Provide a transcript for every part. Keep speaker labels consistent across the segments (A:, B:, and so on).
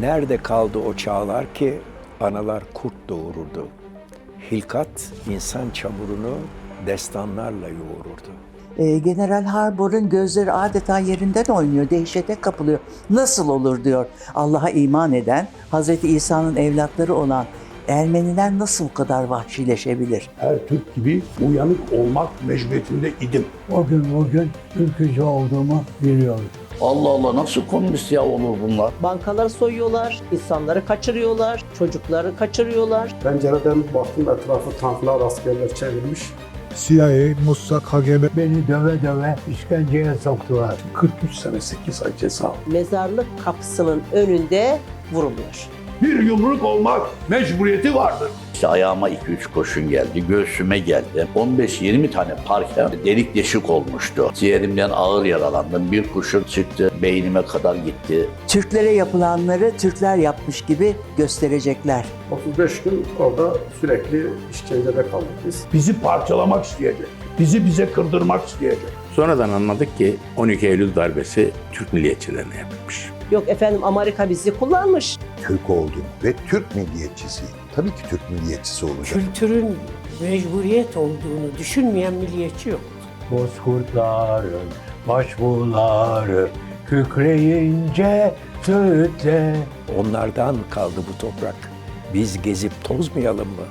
A: Nerede kaldı o çağlar ki analar kurt doğururdu. Hilkat insan çamurunu destanlarla yoğururdu.
B: Ee, General Harbor'un gözleri adeta yerinden oynuyor, dehşete kapılıyor. Nasıl olur diyor. Allah'a iman eden, Hazreti İsa'nın evlatları olan Ermeniler nasıl bu kadar vahşileşebilir?
C: her Türk gibi uyanık olmak mecburiyetinde idim.
D: O gün bugün ülkücü olduğumu biliyorum.
E: Allah Allah nasıl komünist ya olur bunlar?
F: Bankaları soyuyorlar, insanları kaçırıyorlar, çocukları kaçırıyorlar.
G: Pencereden baktım etrafı tanklar, askerler çevirmiş.
H: CIA, Mossad, KGB
D: Beni döve döve işkenceye soktular.
C: 43 sene 8 ay ceza.
F: Mezarlık kapısının önünde vuruluyor.
C: Bir yumruk olmak mecburiyeti vardır.
E: İşte ayağıma 2-3 kurşun geldi, göğsüme geldi. 15-20 tane parke delik deşik olmuştu. Ciğerimden ağır yaralandım. Bir kurşun çıktı, beynime kadar gitti.
B: Türklere yapılanları Türkler yapmış gibi gösterecekler.
G: 35 gün orada sürekli işkencede kaldık biz.
C: Bizi parçalamak isteyecek. Bizi bize kırdırmak isteyecek.
I: Sonradan anladık ki 12 Eylül darbesi Türk milliyetçilerine yapılmış.
F: Yok efendim Amerika bizi kullanmış.
H: Türk oldum ve Türk milliyetçisiyim. Tabii ki Türk milliyetçisi olacak.
J: kültürün mecburiyet olduğunu düşünmeyen milliyetçi yok.
D: Bozkurtların başbuğları kükreyince söğütle
A: Onlardan kaldı bu toprak. Biz gezip tozmayalım mı?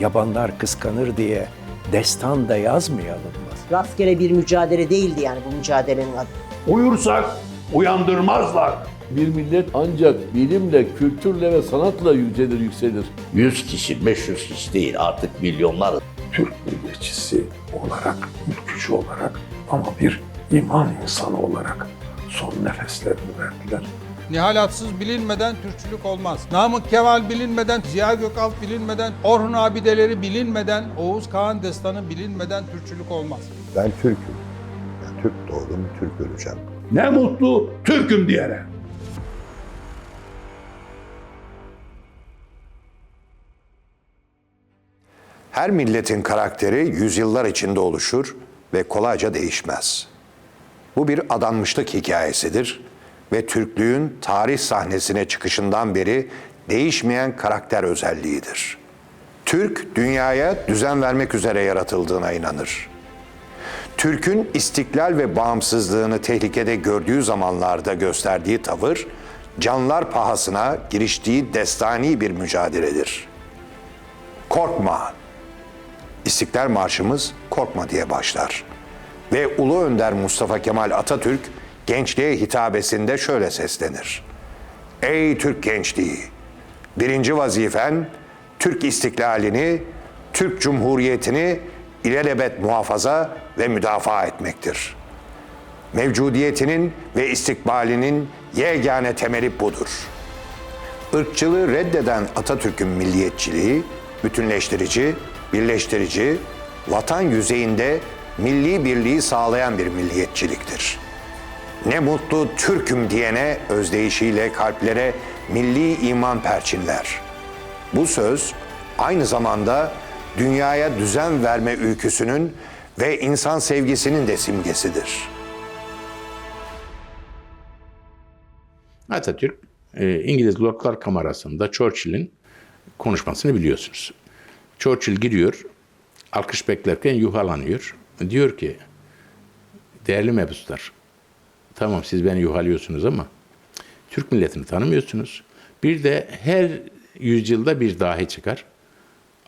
A: Yabanlar kıskanır diye destan da yazmayalım mı?
F: Rastgele bir mücadele değildi yani bu mücadelenin adı.
C: Uyursak uyandırmazlar.
K: Bir millet ancak bilimle, kültürle ve sanatla yücelir, yükselir.
E: 100 kişi, 500 kişi değil artık milyonlar.
C: Türk milliyetçisi olarak, ülkücü olarak ama bir iman insanı olarak son nefeslerini verdiler.
L: Nihal Atsız bilinmeden Türkçülük olmaz. Namık Kemal bilinmeden, Ziya Gökalp bilinmeden, Orhun abideleri bilinmeden, Oğuz Kağan destanı bilinmeden Türkçülük olmaz.
H: Ben Türk'üm. Ben Türk doğdum, Türk öleceğim.
C: Ne mutlu Türk'üm diyene.
H: Her milletin karakteri yüzyıllar içinde oluşur ve kolayca değişmez. Bu bir adanmışlık hikayesidir ve Türklüğün tarih sahnesine çıkışından beri değişmeyen karakter özelliğidir. Türk dünyaya düzen vermek üzere yaratıldığına inanır. Türk'ün istiklal ve bağımsızlığını tehlikede gördüğü zamanlarda gösterdiği tavır, canlar pahasına giriştiği destani bir mücadeledir. Korkma. İstiklal Marşımız Korkma diye başlar. Ve Ulu Önder Mustafa Kemal Atatürk gençliğe hitabesinde şöyle seslenir. Ey Türk gençliği! Birinci vazifen Türk istiklalini, Türk Cumhuriyeti'ni ilelebet muhafaza ve müdafaa etmektir. Mevcudiyetinin ve istikbalinin yegane temeli budur. Irkçılığı reddeden Atatürk'ün milliyetçiliği, bütünleştirici, birleştirici, vatan yüzeyinde milli birliği sağlayan bir milliyetçiliktir. Ne mutlu Türk'üm diyene özdeyişiyle kalplere milli iman perçinler. Bu söz aynı zamanda dünyaya düzen verme ülküsünün ve insan sevgisinin de simgesidir.
I: Atatürk e, İngiliz Lordlar Kamerası'nda Churchill'in konuşmasını biliyorsunuz. Churchill giriyor, alkış beklerken yuhalanıyor. Diyor ki, değerli mebuslar, tamam siz beni yuhalıyorsunuz ama Türk milletini tanımıyorsunuz. Bir de her yüzyılda bir dahi çıkar.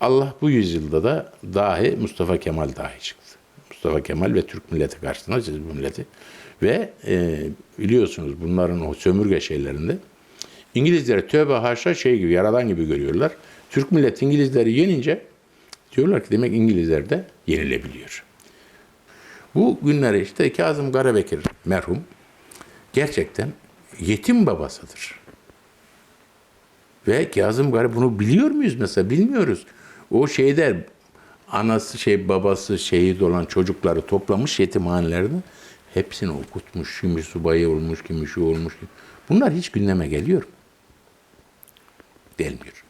I: Allah bu yüzyılda da dahi Mustafa Kemal dahi çıktı. Mustafa Kemal ve Türk milleti karşısında siz bu milleti. Ve e, biliyorsunuz bunların o sömürge şeylerinde İngilizleri tövbe haşa şey gibi yaradan gibi görüyorlar. Türk milleti İngilizleri yenince diyorlar ki demek İngilizler de yenilebiliyor. Bu günleri işte Kazım Karabekir merhum gerçekten yetim babasıdır. Ve Kazım Garip bunu biliyor muyuz mesela? Bilmiyoruz. O şeyde anası şey babası şehit olan çocukları toplamış yetimhanelerde hepsini okutmuş. Kimi subayı olmuş, kimi şu olmuş. Bunlar hiç gündeme geliyor. mu? Gelmiyor.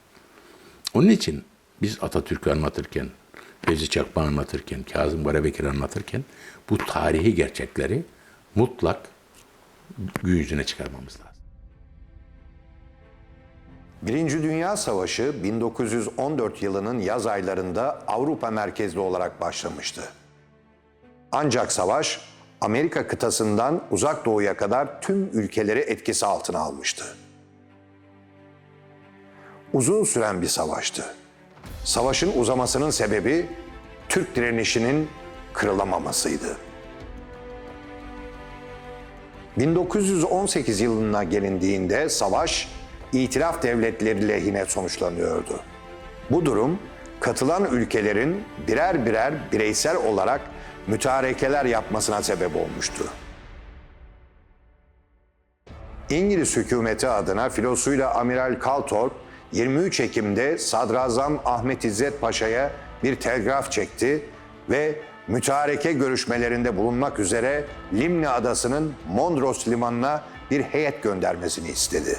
I: Onun için biz Atatürk'ü anlatırken, Fevzi Çakmak'ı anlatırken, Kazım Karabekir'i anlatırken bu tarihi gerçekleri mutlak gün yüzüne çıkarmamız lazım.
H: Birinci Dünya Savaşı 1914 yılının yaz aylarında Avrupa merkezli olarak başlamıştı. Ancak savaş Amerika kıtasından uzak doğuya kadar tüm ülkeleri etkisi altına almıştı. Uzun süren bir savaştı. Savaşın uzamasının sebebi Türk direnişinin kırılamamasıydı. 1918 yılına gelindiğinde savaş itilaf devletleri lehine sonuçlanıyordu. Bu durum katılan ülkelerin birer birer bireysel olarak mütarekeler yapmasına sebep olmuştu. İngiliz hükümeti adına filosuyla Amiral Kaltorp 23 Ekim'de Sadrazam Ahmet İzzet Paşa'ya bir telgraf çekti ve mütareke görüşmelerinde bulunmak üzere Limni Adası'nın Mondros limanına bir heyet göndermesini istedi.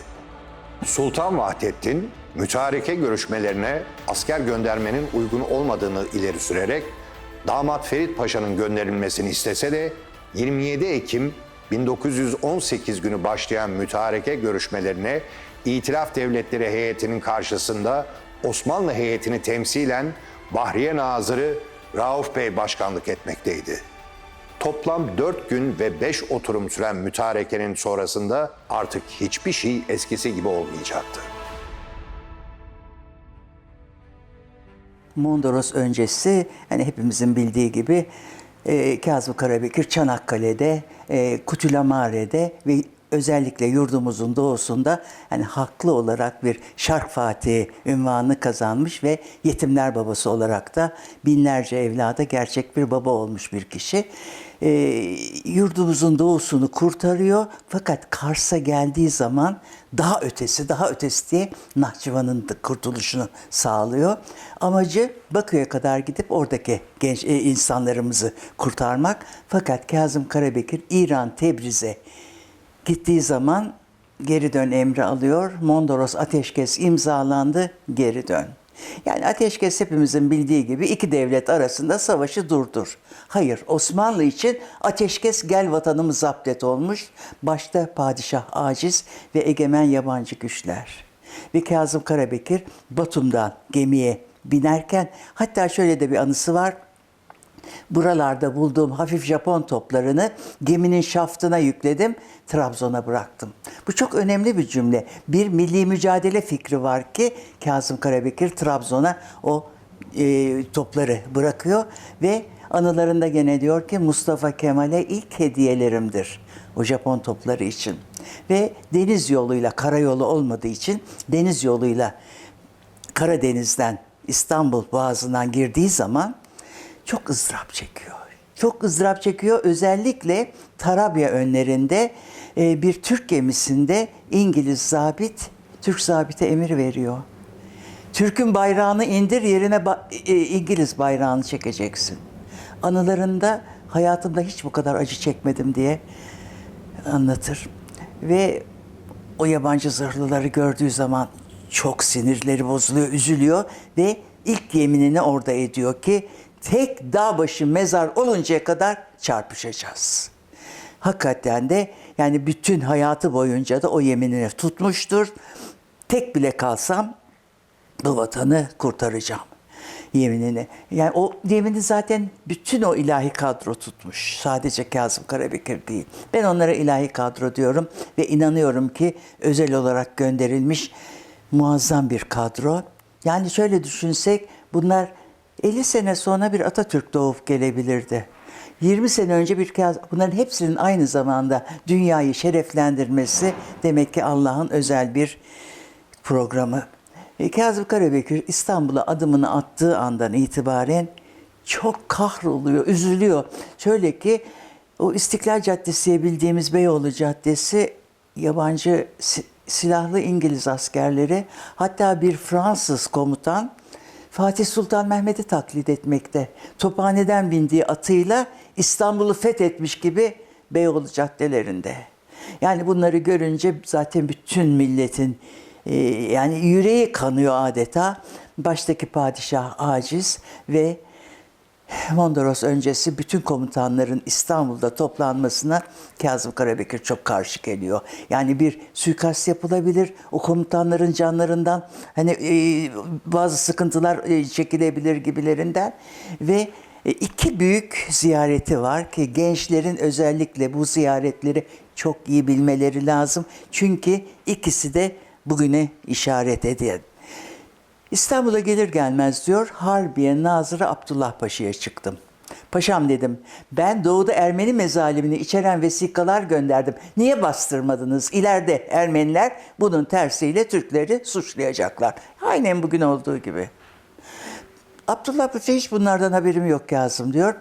H: Sultan Vahdettin mütareke görüşmelerine asker göndermenin uygun olmadığını ileri sürerek damat Ferit Paşa'nın gönderilmesini istese de 27 Ekim 1918 günü başlayan mütareke görüşmelerine İtilaf Devletleri heyetinin karşısında Osmanlı heyetini temsilen Bahriye Nazırı Rauf Bey başkanlık etmekteydi. Toplam 4 gün ve 5 oturum süren mütarekenin sonrasında artık hiçbir şey eskisi gibi olmayacaktı.
B: Mondros öncesi hani hepimizin bildiği gibi e, Kazım Karabekir Çanakkale'de, e, Kutulamare'de ve özellikle yurdumuzun doğusunda hani haklı olarak bir Şark Fatih ünvanını kazanmış ve yetimler babası olarak da binlerce evlada gerçek bir baba olmuş bir kişi. E, yurdumuzun doğusunu kurtarıyor fakat Kars'a geldiği zaman daha ötesi, daha ötesi diye Nahçıvan'ın kurtuluşunu sağlıyor. Amacı Bakü'ye kadar gidip oradaki genç e, insanlarımızı kurtarmak. Fakat Kazım Karabekir İran Tebriz'e gittiği zaman geri dön emri alıyor. Mondros ateşkes imzalandı, geri dön. Yani ateşkes hepimizin bildiği gibi iki devlet arasında savaşı durdur. Hayır, Osmanlı için ateşkes gel vatanımı zapt et olmuş. Başta padişah aciz ve egemen yabancı güçler. Ve Kazım Karabekir Batum'dan gemiye binerken hatta şöyle de bir anısı var. Buralarda bulduğum hafif Japon toplarını geminin şaftına yükledim, Trabzon'a bıraktım. Bu çok önemli bir cümle. Bir milli mücadele fikri var ki Kazım Karabekir Trabzon'a o e, topları bırakıyor ve anılarında gene diyor ki Mustafa Kemal'e ilk hediyelerimdir o Japon topları için. Ve deniz yoluyla, karayolu olmadığı için deniz yoluyla Karadeniz'den İstanbul Boğazı'ndan girdiği zaman çok ızdırap çekiyor. Çok ızdırap çekiyor. Özellikle Tarabya önlerinde e, bir Türk gemisinde İngiliz zabit Türk zabite emir veriyor. Türk'ün bayrağını indir yerine e, İngiliz bayrağını çekeceksin. Anılarında hayatımda hiç bu kadar acı çekmedim diye anlatır. Ve o yabancı zırhlıları gördüğü zaman çok sinirleri bozuluyor, üzülüyor ve ilk yeminini orada ediyor ki tek dağ başı mezar oluncaya kadar çarpışacağız. Hakikaten de yani bütün hayatı boyunca da o yeminini tutmuştur. Tek bile kalsam bu vatanı kurtaracağım yeminini. Yani o yemini zaten bütün o ilahi kadro tutmuş. Sadece Kazım Karabekir değil. Ben onlara ilahi kadro diyorum ve inanıyorum ki özel olarak gönderilmiş muazzam bir kadro. Yani şöyle düşünsek bunlar 50 sene sonra bir Atatürk doğup gelebilirdi. 20 sene önce bir kez bunların hepsinin aynı zamanda dünyayı şereflendirmesi demek ki Allah'ın özel bir programı. E, Kazım Karabekir İstanbul'a adımını attığı andan itibaren çok kahroluyor, üzülüyor. Şöyle ki o İstiklal Caddesi'ye bildiğimiz Beyoğlu Caddesi yabancı si- silahlı İngiliz askerleri hatta bir Fransız komutan Fatih Sultan Mehmet'i taklit etmekte. Tophane'den bindiği atıyla İstanbul'u fethetmiş gibi Beyoğlu caddelerinde. Yani bunları görünce zaten bütün milletin e, yani yüreği kanıyor adeta. Baştaki padişah aciz ve Mondros öncesi bütün komutanların İstanbul'da toplanmasına Kazım Karabekir çok karşı geliyor. Yani bir suikast yapılabilir, o komutanların canlarından hani e, bazı sıkıntılar e, çekilebilir gibilerinden ve e, iki büyük ziyareti var ki gençlerin özellikle bu ziyaretleri çok iyi bilmeleri lazım. Çünkü ikisi de bugüne işaret ediyor. İstanbul'a gelir gelmez diyor Harbiye Nazırı Abdullah Paşa'ya çıktım. Paşam dedim ben doğuda Ermeni mezalimini içeren vesikalar gönderdim. Niye bastırmadınız? İleride Ermeniler bunun tersiyle Türkleri suçlayacaklar. Aynen bugün olduğu gibi. Abdullah Paşa hiç bunlardan haberim yok Kazım diyor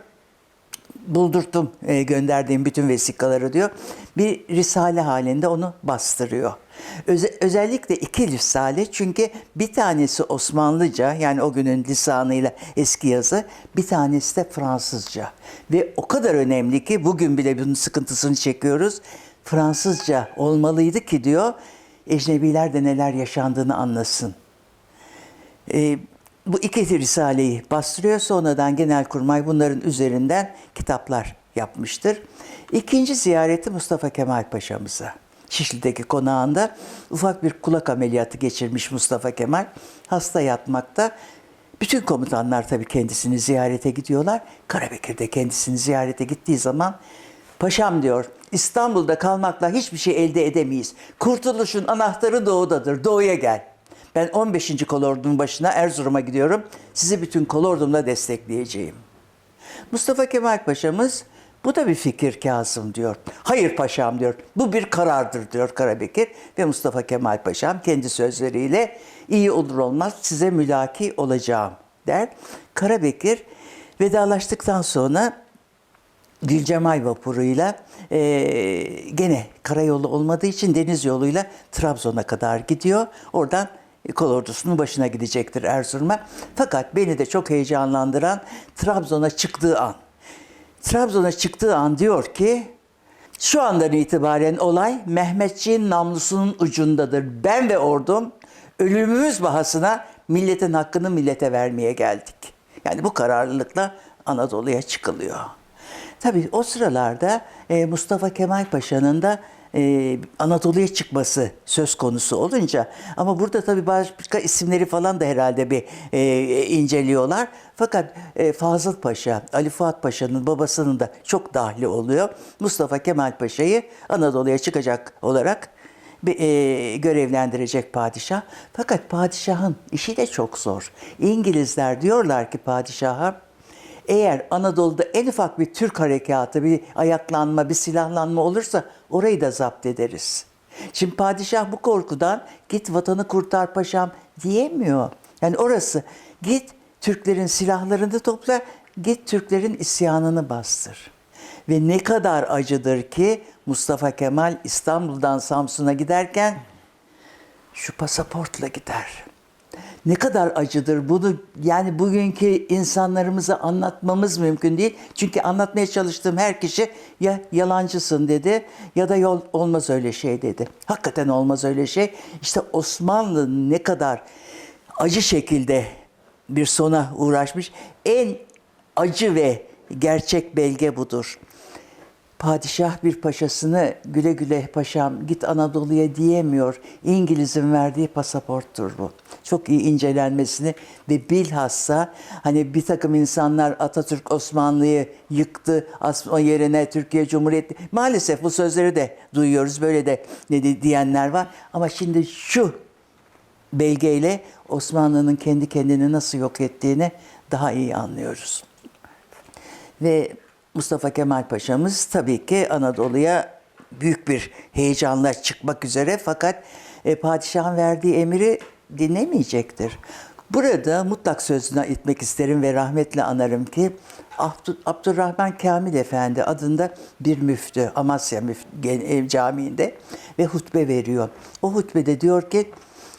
B: buldurttum e, gönderdiğim bütün vesikaları diyor. Bir risale halinde onu bastırıyor. Öze- özellikle iki risale çünkü bir tanesi Osmanlıca yani o günün lisanıyla eski yazı bir tanesi de Fransızca. Ve o kadar önemli ki bugün bile bunun sıkıntısını çekiyoruz. Fransızca olmalıydı ki diyor ecnebiler de neler yaşandığını anlasın. E, bu iki risaleyi bastırıyor. Sonradan Genelkurmay bunların üzerinden kitaplar yapmıştır. İkinci ziyareti Mustafa Kemal Paşa'mıza. Şişli'deki konağında ufak bir kulak ameliyatı geçirmiş Mustafa Kemal. Hasta yatmakta. Bütün komutanlar tabii kendisini ziyarete gidiyorlar. Karabekir de kendisini ziyarete gittiği zaman Paşam diyor, İstanbul'da kalmakla hiçbir şey elde edemeyiz. Kurtuluşun anahtarı doğudadır, doğuya gel. Ben 15. kolordunun başına Erzurum'a gidiyorum. Sizi bütün kolordumla destekleyeceğim. Mustafa Kemal Paşa'mız bu da bir fikir Kasım diyor. Hayır paşam diyor. Bu bir karardır diyor Karabekir ve Mustafa Kemal Paşam kendi sözleriyle iyi olur olmaz size mülaki olacağım der. Karabekir vedalaştıktan sonra Gülcemal vapuruyla e, gene karayolu olmadığı için deniz yoluyla Trabzon'a kadar gidiyor. Oradan kol ordusunun başına gidecektir Erzurum'a. Fakat beni de çok heyecanlandıran Trabzon'a çıktığı an. Trabzon'a çıktığı an diyor ki şu andan itibaren olay Mehmetçiğin namlusunun ucundadır. Ben ve ordum ölümümüz bahasına milletin hakkını millete vermeye geldik. Yani bu kararlılıkla Anadolu'ya çıkılıyor. Tabii o sıralarda e, Mustafa Kemal Paşa'nın da e, Anadolu'ya çıkması söz konusu olunca ama burada tabii başka isimleri falan da herhalde bir e, inceliyorlar. Fakat e, Fazıl Paşa, Ali Fuat Paşa'nın babasının da çok dahli oluyor. Mustafa Kemal Paşa'yı Anadolu'ya çıkacak olarak e, görevlendirecek padişah. Fakat padişahın işi de çok zor. İngilizler diyorlar ki padişaha eğer Anadolu'da en ufak bir Türk harekatı, bir ayaklanma, bir silahlanma olursa orayı da zapt ederiz. Şimdi padişah bu korkudan git vatanı kurtar paşam diyemiyor. Yani orası git Türklerin silahlarını topla, git Türklerin isyanını bastır. Ve ne kadar acıdır ki Mustafa Kemal İstanbul'dan Samsun'a giderken şu pasaportla gider. Ne kadar acıdır bunu yani bugünkü insanlarımıza anlatmamız mümkün değil. Çünkü anlatmaya çalıştığım her kişi ya yalancısın dedi ya da yol olmaz öyle şey dedi. Hakikaten olmaz öyle şey. İşte Osmanlı ne kadar acı şekilde bir sona uğraşmış. En acı ve gerçek belge budur. Padişah bir paşasını güle güle paşam git Anadolu'ya diyemiyor. İngiliz'in verdiği pasaporttur bu. Çok iyi incelenmesini ve bilhassa hani bir takım insanlar Atatürk Osmanlı'yı yıktı, o yerine Türkiye Cumhuriyeti. Maalesef bu sözleri de duyuyoruz. Böyle de ne di- diyenler var. Ama şimdi şu belgeyle Osmanlı'nın kendi kendini nasıl yok ettiğini daha iyi anlıyoruz. Ve Mustafa Kemal Paşa'mız tabii ki Anadolu'ya büyük bir heyecanla çıkmak üzere fakat e, padişahın verdiği emri dinlemeyecektir. Burada mutlak sözüne itmek isterim ve rahmetle anarım ki Abdurrahman Kamil Efendi adında bir müftü Amasya müftü, e, Camii'nde ve hutbe veriyor. O hutbede diyor ki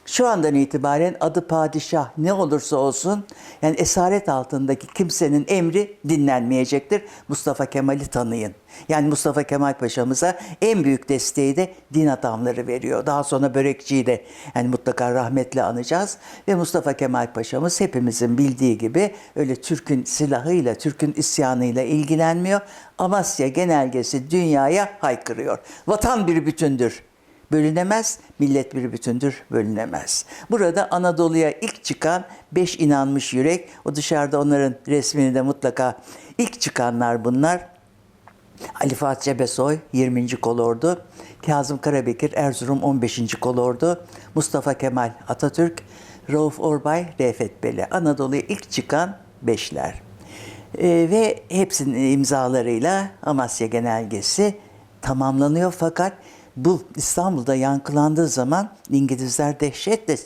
B: Şu andan itibaren adı padişah ne olursa olsun yani esaret altındaki kimsenin emri dinlenmeyecektir. Mustafa Kemal'i tanıyın. Yani Mustafa Kemal Paşa'mıza en büyük desteği de din adamları veriyor. Daha sonra börekçiyi de yani mutlaka rahmetle anacağız. Ve Mustafa Kemal Paşa'mız hepimizin bildiği gibi öyle Türk'ün silahıyla, Türk'ün isyanıyla ilgilenmiyor. Amasya genelgesi dünyaya haykırıyor. Vatan bir bütündür bölünemez, millet bir bütündür, bölünemez. Burada Anadolu'ya ilk çıkan beş inanmış yürek, o dışarıda onların resmini de mutlaka ilk çıkanlar bunlar. Ali Fuat Cebesoy 20. Kolordu, Kazım Karabekir Erzurum 15. Kolordu, Mustafa Kemal Atatürk, Rauf Orbay, Refet Bele. Anadolu'ya ilk çıkan beşler. Ee, ve hepsinin imzalarıyla Amasya Genelgesi tamamlanıyor fakat bu İstanbul'da yankılandığı zaman İngilizler dehşetle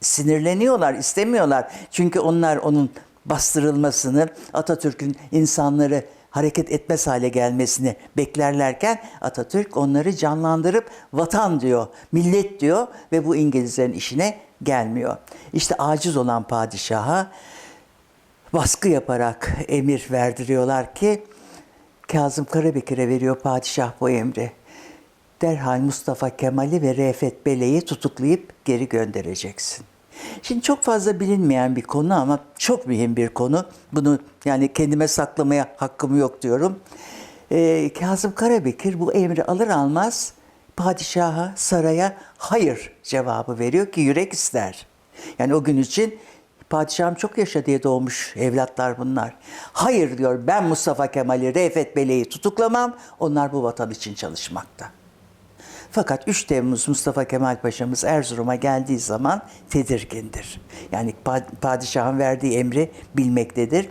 B: sinirleniyorlar, istemiyorlar. Çünkü onlar onun bastırılmasını, Atatürk'ün insanları hareket etmez hale gelmesini beklerlerken Atatürk onları canlandırıp vatan diyor, millet diyor ve bu İngilizlerin işine gelmiyor. İşte aciz olan padişaha baskı yaparak emir verdiriyorlar ki Kazım Karabekir'e veriyor padişah bu emri. Derhal Mustafa Kemal'i ve Refet Bele'yi tutuklayıp geri göndereceksin. Şimdi çok fazla bilinmeyen bir konu ama çok mühim bir konu. Bunu yani kendime saklamaya hakkım yok diyorum. Ee, Kazım Karabekir bu emri alır almaz padişaha, saraya hayır cevabı veriyor ki yürek ister. Yani o gün için padişahım çok yaşa diye doğmuş evlatlar bunlar. Hayır diyor ben Mustafa Kemal'i, Refet Bele'yi tutuklamam. Onlar bu vatan için çalışmakta. Fakat 3 Temmuz Mustafa Kemal Paşa'mız Erzurum'a geldiği zaman tedirgindir. Yani pa- padişahın verdiği emri bilmektedir.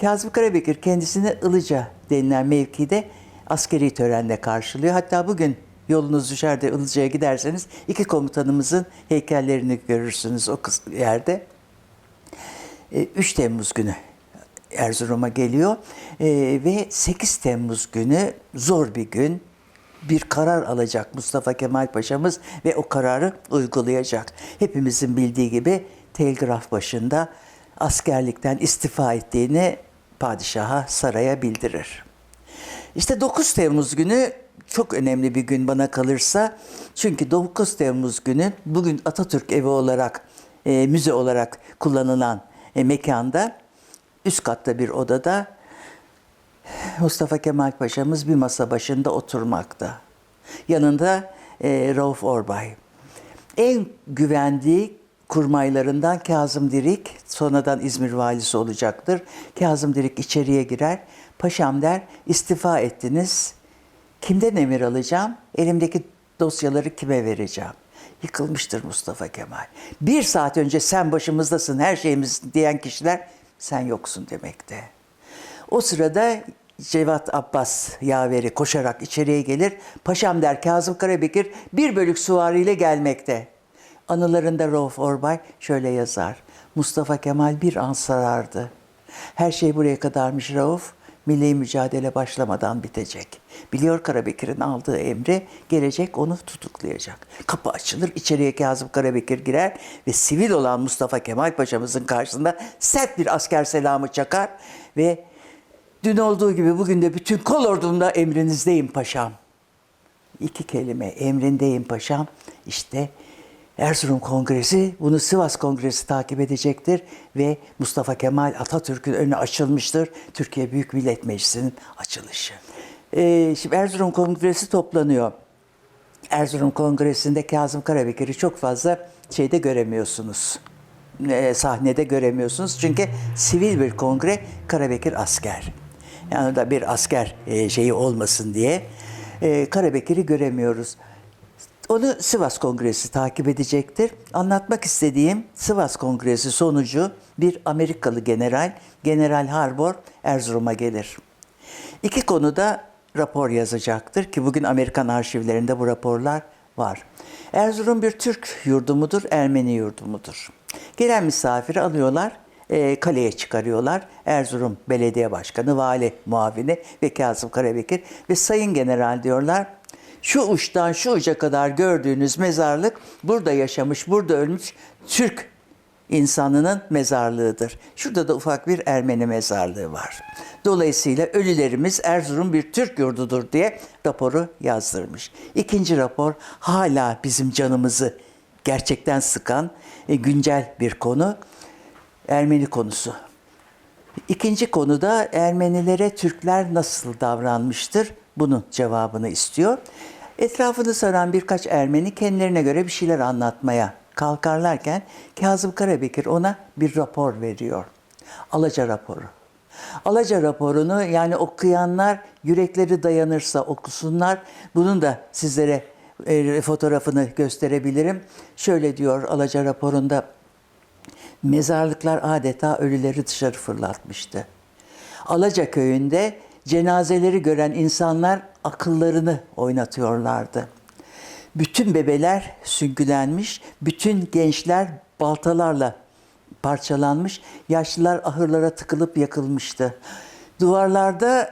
B: Kazım Karabekir kendisini Ilıca denilen mevkide askeri törenle karşılıyor. Hatta bugün yolunuz düşer de Ilıca'ya giderseniz iki komutanımızın heykellerini görürsünüz o yerde. E, 3 Temmuz günü Erzurum'a geliyor E, ve 8 Temmuz günü zor bir gün bir karar alacak Mustafa Kemal Paşa'mız ve o kararı uygulayacak. Hepimizin bildiği gibi telgraf başında askerlikten istifa ettiğini padişaha saraya bildirir. İşte 9 Temmuz günü çok önemli bir gün bana kalırsa. Çünkü 9 Temmuz günü bugün Atatürk evi olarak, e, müze olarak kullanılan e, mekanda üst katta bir odada Mustafa Kemal Paşa'mız bir masa başında oturmakta. Yanında e, Rauf Orbay. En güvendiği kurmaylarından Kazım Dirik, sonradan İzmir valisi olacaktır. Kazım Dirik içeriye girer. Paşam der, istifa ettiniz. Kimden emir alacağım? Elimdeki dosyaları kime vereceğim? Yıkılmıştır Mustafa Kemal. Bir saat önce sen başımızdasın, her şeyimiz diyen kişiler sen yoksun demekte. O sırada Cevat Abbas yaveri koşarak içeriye gelir. Paşam der Kazım Karabekir bir bölük süvariyle gelmekte. Anılarında Rauf Orbay şöyle yazar. Mustafa Kemal bir an sarardı. Her şey buraya kadarmış Rauf. Milli mücadele başlamadan bitecek. Biliyor Karabekir'in aldığı emri gelecek onu tutuklayacak. Kapı açılır içeriye Kazım Karabekir girer ve sivil olan Mustafa Kemal Paşa'mızın karşısında sert bir asker selamı çakar ve dün olduğu gibi bugün de bütün kol ordumda emrinizdeyim paşam. İki kelime emrindeyim paşam. İşte Erzurum Kongresi bunu Sivas Kongresi takip edecektir ve Mustafa Kemal Atatürk'ün önü açılmıştır. Türkiye Büyük Millet Meclisi'nin açılışı. Ee, şimdi Erzurum Kongresi toplanıyor. Erzurum Kongresi'nde Kazım Karabekir'i çok fazla şeyde göremiyorsunuz. Ee, sahnede göremiyorsunuz. Çünkü sivil bir kongre Karabekir asker. Yani da bir asker e, şeyi olmasın diye e, Karabekir'i göremiyoruz. Onu Sivas Kongresi takip edecektir. Anlatmak istediğim Sivas Kongresi sonucu bir Amerikalı general, General Harbor Erzurum'a gelir. İki konuda rapor yazacaktır ki bugün Amerikan arşivlerinde bu raporlar var. Erzurum bir Türk yurdu mudur, Ermeni yurdu mudur? Gelen misafiri alıyorlar, e, kaleye çıkarıyorlar. Erzurum Belediye Başkanı, Vali Muavini ve Kazım Karabekir ve Sayın General diyorlar. Şu uçtan şu uca kadar gördüğünüz mezarlık burada yaşamış, burada ölmüş Türk insanının mezarlığıdır. Şurada da ufak bir Ermeni mezarlığı var. Dolayısıyla ölülerimiz Erzurum bir Türk yurdudur diye raporu yazdırmış. İkinci rapor hala bizim canımızı gerçekten sıkan e, güncel bir konu. Ermeni konusu. İkinci konuda Ermenilere Türkler nasıl davranmıştır? Bunun cevabını istiyor. Etrafını saran birkaç Ermeni kendilerine göre bir şeyler anlatmaya kalkarlarken Kazım Karabekir ona bir rapor veriyor. Alaca raporu. Alaca raporunu yani okuyanlar yürekleri dayanırsa okusunlar. Bunun da sizlere e, fotoğrafını gösterebilirim. Şöyle diyor Alaca raporunda mezarlıklar adeta ölüleri dışarı fırlatmıştı. Alaca köyünde cenazeleri gören insanlar akıllarını oynatıyorlardı. Bütün bebeler süngülenmiş, bütün gençler baltalarla parçalanmış, yaşlılar ahırlara tıkılıp yakılmıştı. Duvarlarda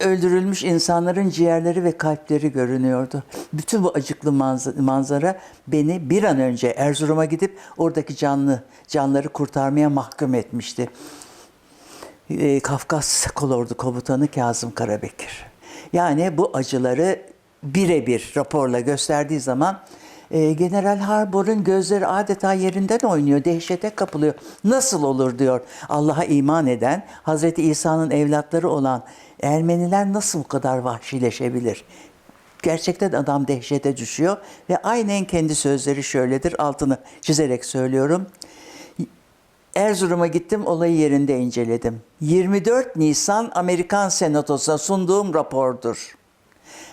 B: öldürülmüş insanların ciğerleri ve kalpleri görünüyordu. Bütün bu acıklı manz- manzara beni bir an önce Erzurum'a gidip oradaki canlı canları kurtarmaya mahkum etmişti. Ee, Kafkas Kolordu Komutanı Kazım Karabekir. Yani bu acıları birebir raporla gösterdiği zaman e, General Harbor'un gözleri adeta yerinden oynuyor, dehşete kapılıyor. Nasıl olur diyor Allah'a iman eden, Hazreti İsa'nın evlatları olan Ermeniler nasıl bu kadar vahşileşebilir? Gerçekten adam dehşete düşüyor ve aynen kendi sözleri şöyledir, altını çizerek söylüyorum. Erzurum'a gittim, olayı yerinde inceledim. 24 Nisan Amerikan Senatosu'na sunduğum rapordur.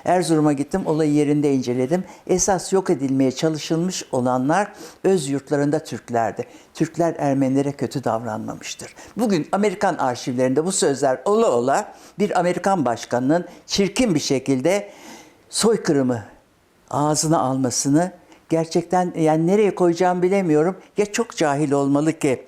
B: Erzurum'a gittim, olayı yerinde inceledim. Esas yok edilmeye çalışılmış olanlar öz yurtlarında Türklerdi. Türkler Ermenilere kötü davranmamıştır. Bugün Amerikan arşivlerinde bu sözler ola ola bir Amerikan başkanının çirkin bir şekilde soykırımı ağzına almasını gerçekten yani nereye koyacağımı bilemiyorum. Ya çok cahil olmalı ki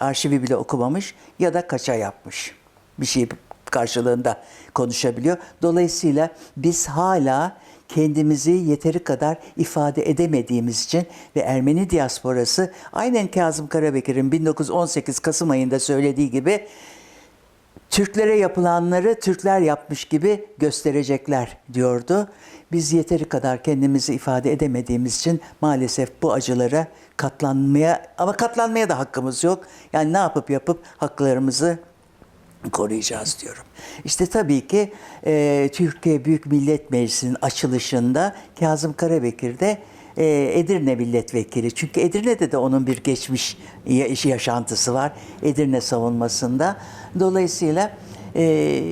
B: arşivi bile okumamış ya da kaça yapmış. Bir şey karşılığında konuşabiliyor. Dolayısıyla biz hala kendimizi yeteri kadar ifade edemediğimiz için ve Ermeni diasporası aynen Kazım Karabekir'in 1918 Kasım ayında söylediği gibi Türklere yapılanları Türkler yapmış gibi gösterecekler diyordu. Biz yeteri kadar kendimizi ifade edemediğimiz için maalesef bu acılara katlanmaya ama katlanmaya da hakkımız yok. Yani ne yapıp yapıp haklarımızı koruyacağız diyorum. İşte tabii ki e, Türkiye Büyük Millet Meclisi'nin açılışında Kazım Karabekir de e, Edirne milletvekili. Çünkü Edirne'de de onun bir geçmiş ya- yaşantısı var. Edirne savunmasında. Dolayısıyla e,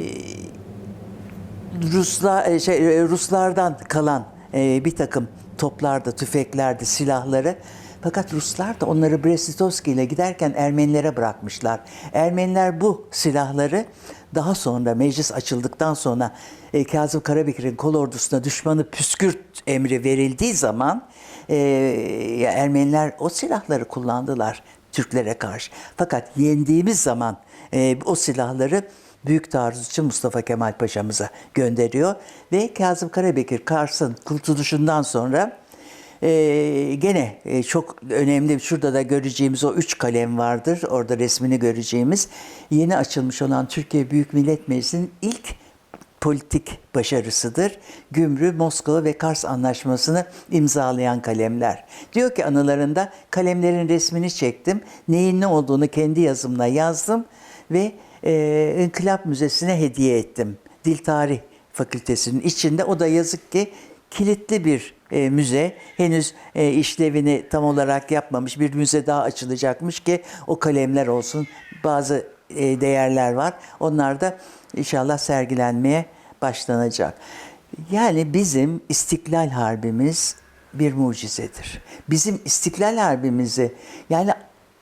B: Rusla, e, şey, e, Ruslardan kalan e, bir takım toplarda, tüfeklerdi, silahları. Fakat Ruslar da onları Brest-Litovski ile giderken Ermenilere bırakmışlar. Ermeniler bu silahları daha sonra meclis açıldıktan sonra e, Kazım Karabekir'in kol ordusuna düşmanı püskürt emri verildiği zaman e, Ermeniler o silahları kullandılar Türklere karşı. Fakat yendiğimiz zaman e, o silahları Büyük Taarruzcu Mustafa Kemal Paşa'mıza gönderiyor. Ve Kazım Karabekir Kars'ın kurtuluşundan sonra e, gene e, çok önemli şurada da göreceğimiz o üç kalem vardır. Orada resmini göreceğimiz yeni açılmış olan Türkiye Büyük Millet Meclisi'nin ilk politik başarısıdır. Gümrü, Moskova ve Kars Anlaşması'nı imzalayan kalemler. Diyor ki anılarında kalemlerin resmini çektim. Neyin ne olduğunu kendi yazımla yazdım ve e, İnkılap Müzesi'ne hediye ettim. Dil Tarih Fakültesi'nin içinde. O da yazık ki kilitli bir e, müze. Henüz e, işlevini tam olarak yapmamış bir müze daha açılacakmış ki o kalemler olsun. Bazı e, değerler var. Onlar da inşallah sergilenmeye başlanacak. Yani bizim İstiklal Harbimiz bir mucizedir. Bizim İstiklal Harbimizi yani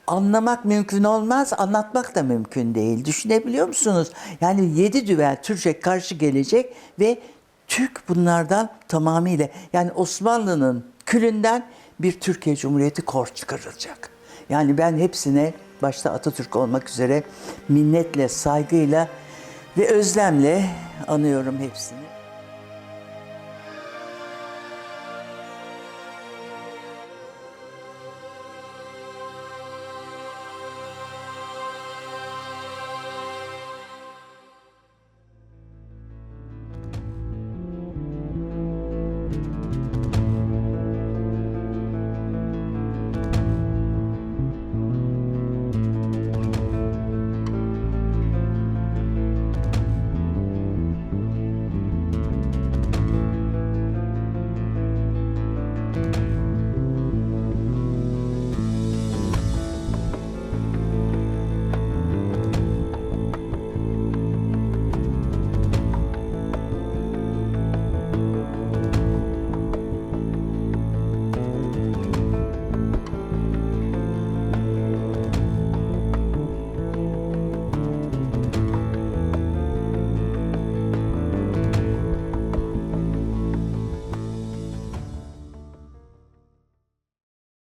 B: anlamak mümkün olmaz, anlatmak da mümkün değil. Düşünebiliyor musunuz? Yani yedi düvel Türkçe karşı gelecek ve Türk bunlardan tamamıyla yani Osmanlı'nın külünden bir Türkiye Cumhuriyeti kor çıkarılacak. Yani ben hepsine başta Atatürk olmak üzere minnetle, saygıyla ve özlemle anıyorum hepsini.